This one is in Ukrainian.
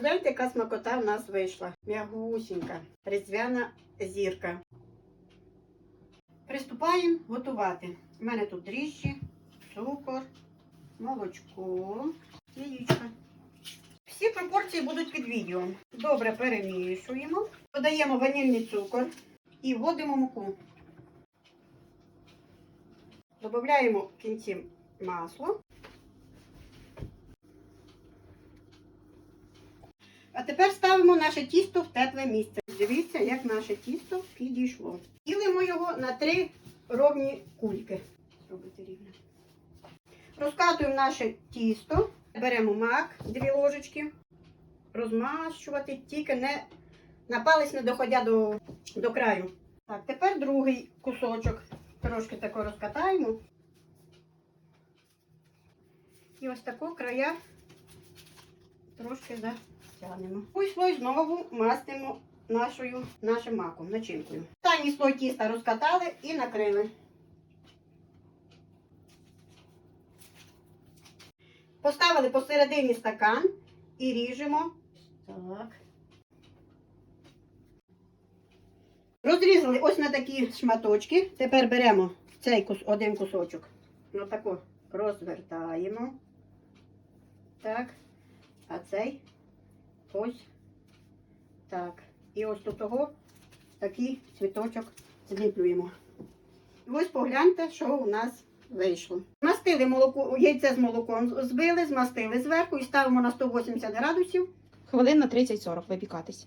Погляньте, яка смакота в нас вийшла. М'ягусінька, різдвяна зірка. Приступаємо готувати. У мене тут дріжджі, цукор, молочко, яєчко. Всі пропорції будуть під відео. Добре перемішуємо. Додаємо ванільний цукор і вводимо муку. Додаємо в кінці масло. А тепер ставимо наше тісто в тепле місце. Дивіться, як наше тісто підійшло. Ділимо його на три ровні кульки. Розкатуємо наше тісто, беремо мак, дві ложечки, розмащувати, тільки не на палець не доходя до, до краю. Так, тепер другий кусочок. Трошки тако розкатаємо. І ось тако края трошки затягнемо. Ось слой знову мастимо нашою, нашим маком, начинкою. Останній слой тіста розкатали і накрили. Поставили посередині стакан і ріжемо. Так. Розрізали ось на такі шматочки. Тепер беремо цей кус, один кусочок. Отако розвертаємо. Так. А цей ось так. І ось до того такий цвіточок зліплюємо. І ось погляньте, що у нас вийшло. Змастили молоко, яйце з молоком збили, змастили зверху і ставимо на 180 градусів. Хвилин на 30-40 випікатись.